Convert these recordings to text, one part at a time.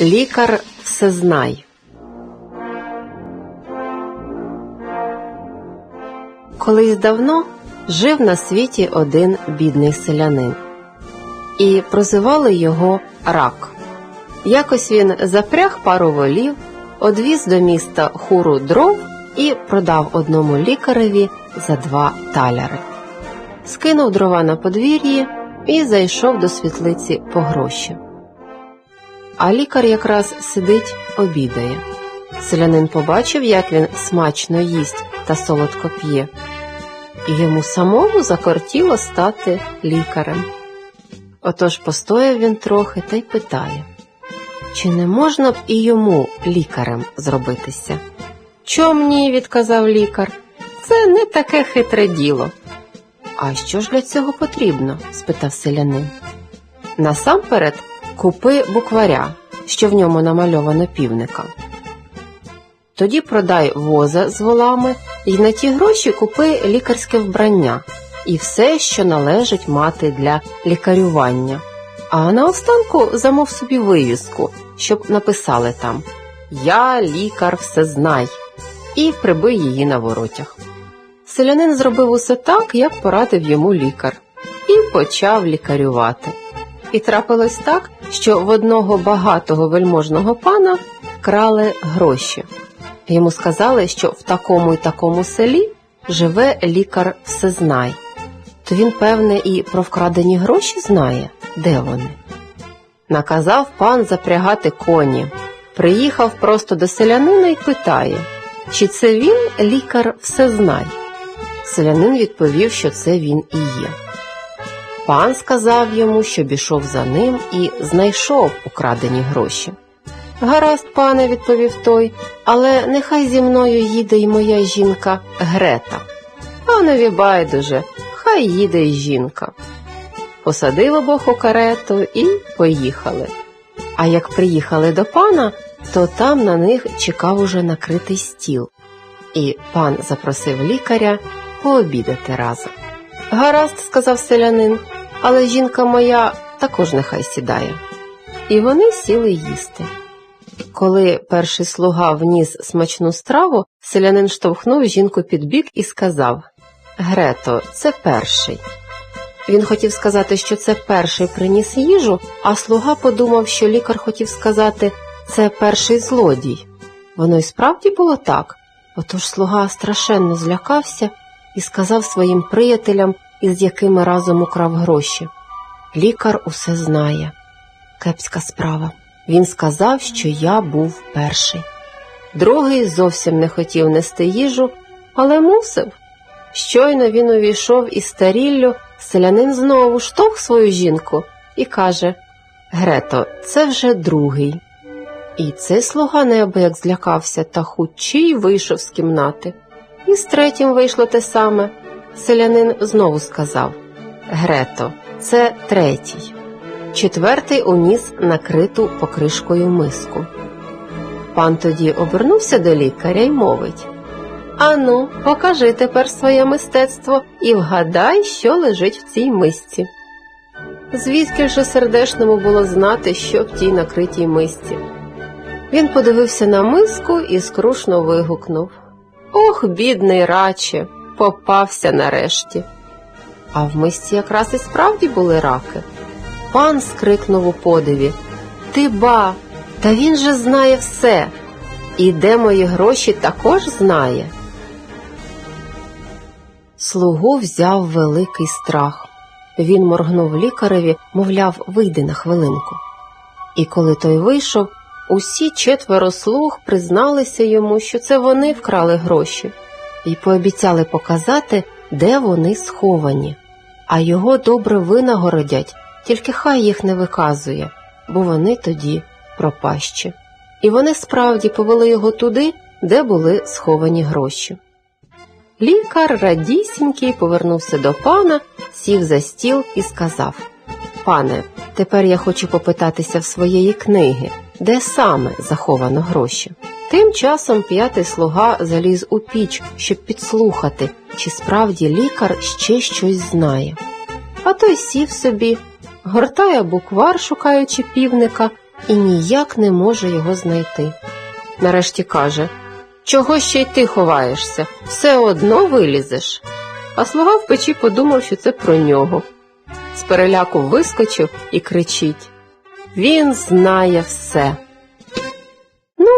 Лікар всезнай. Колись давно жив на світі один бідний селянин, і прозивали його рак. Якось він запряг пару волів, одвіз до міста хуру дров і продав одному лікареві за два таляри. Скинув дрова на подвір'ї і зайшов до світлиці по гроші. А лікар якраз сидить, обідає. Селянин побачив, як він смачно їсть та солодко п'є, і йому самому закортіло стати лікарем. Отож постояв він трохи та й питає, чи не можна б і йому лікарем зробитися? Чом ні, відказав лікар, це не таке хитре діло. А що ж для цього потрібно? спитав селянин. Насамперед купи букваря, що в ньому намальовано півника. Тоді продай воза з волами і на ті гроші купи лікарське вбрання і все, що належить мати для лікарювання. А наостанку замов собі вивіску, щоб написали там Я лікар всезнай і прибий її на воротях. Селянин зробив усе так, як порадив йому лікар, і почав лікарювати. І трапилось так, що в одного багатого вельможного пана вкрали гроші. Йому сказали, що в такому й такому селі живе лікар всезнай. То він, певне, і про вкрадені гроші знає, де вони. Наказав пан запрягати коні. Приїхав просто до селянина і питає, чи це він лікар всезнай. Селянин відповів, що це він і є. Пан сказав йому, щоб ішов за ним і знайшов украдені гроші. Гаразд, пане, відповів той, але нехай зі мною їде й моя жінка Грета. Панові байдуже, хай їде й жінка. Посадив обох у карету і поїхали. А як приїхали до пана, то там на них чекав уже накритий стіл. І пан запросив лікаря пообідати разом. Гаразд, сказав селянин, але жінка моя також нехай сідає. І вони сіли їсти. Коли перший слуга вніс смачну страву, селянин штовхнув жінку під бік і сказав Грето, це перший. Він хотів сказати, що це перший приніс їжу, а слуга подумав, що лікар хотів сказати це перший злодій. Воно й справді було так. Отож слуга страшенно злякався і сказав своїм приятелям, із якими разом украв гроші. Лікар усе знає. Кепська справа. Він сказав, що я був перший. Другий зовсім не хотів нести їжу, але мусив. Щойно він увійшов із старіллю, селянин знову штовх свою жінку і каже Грето, це вже другий. І цей слуга неабияк злякався та хучій вийшов з кімнати. І з третім вийшло те саме. Селянин знову сказав Грето, це третій. Четвертий уніс накриту покришкою миску. Пан тоді обернувся до лікаря й мовить Ану, покажи тепер своє мистецтво і вгадай, що лежить в цій мисці. Звідки ж сердешному було знати, що в тій накритій мисці. Він подивився на миску і скрушно вигукнув Ох, бідний раче, попався нарешті. А в мисці якраз і справді були раки. Пан скрикнув у подиві Ти ба, та він же знає все. І де мої гроші також знає. Слугу взяв великий страх. Він моргнув лікареві, мовляв, вийди на хвилинку. І коли той вийшов, усі четверо слуг призналися йому, що це вони вкрали гроші, і пообіцяли показати, де вони сховані, а його добре винагородять, тільки хай їх не виказує, бо вони тоді пропащі. І вони справді повели його туди, де були сховані гроші. Лікар радісінький повернувся до пана, сів за стіл і сказав Пане, тепер я хочу попитатися в своєї книги, де саме заховано гроші. Тим часом п'ятий слуга заліз у піч, щоб підслухати, чи справді лікар ще щось знає. А той сів собі, гортає буквар, шукаючи півника, і ніяк не може його знайти. Нарешті каже Чого ще й ти ховаєшся? Все одно вилізеш. А слуга в печі подумав, що це про нього. З переляку вискочив і кричить Він знає все.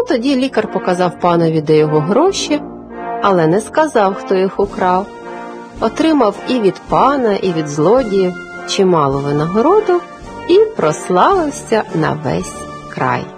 Тоді лікар показав панові, де його гроші, але не сказав, хто їх украв. Отримав і від пана, і від злодіїв чимало винагороду і прославився на весь край.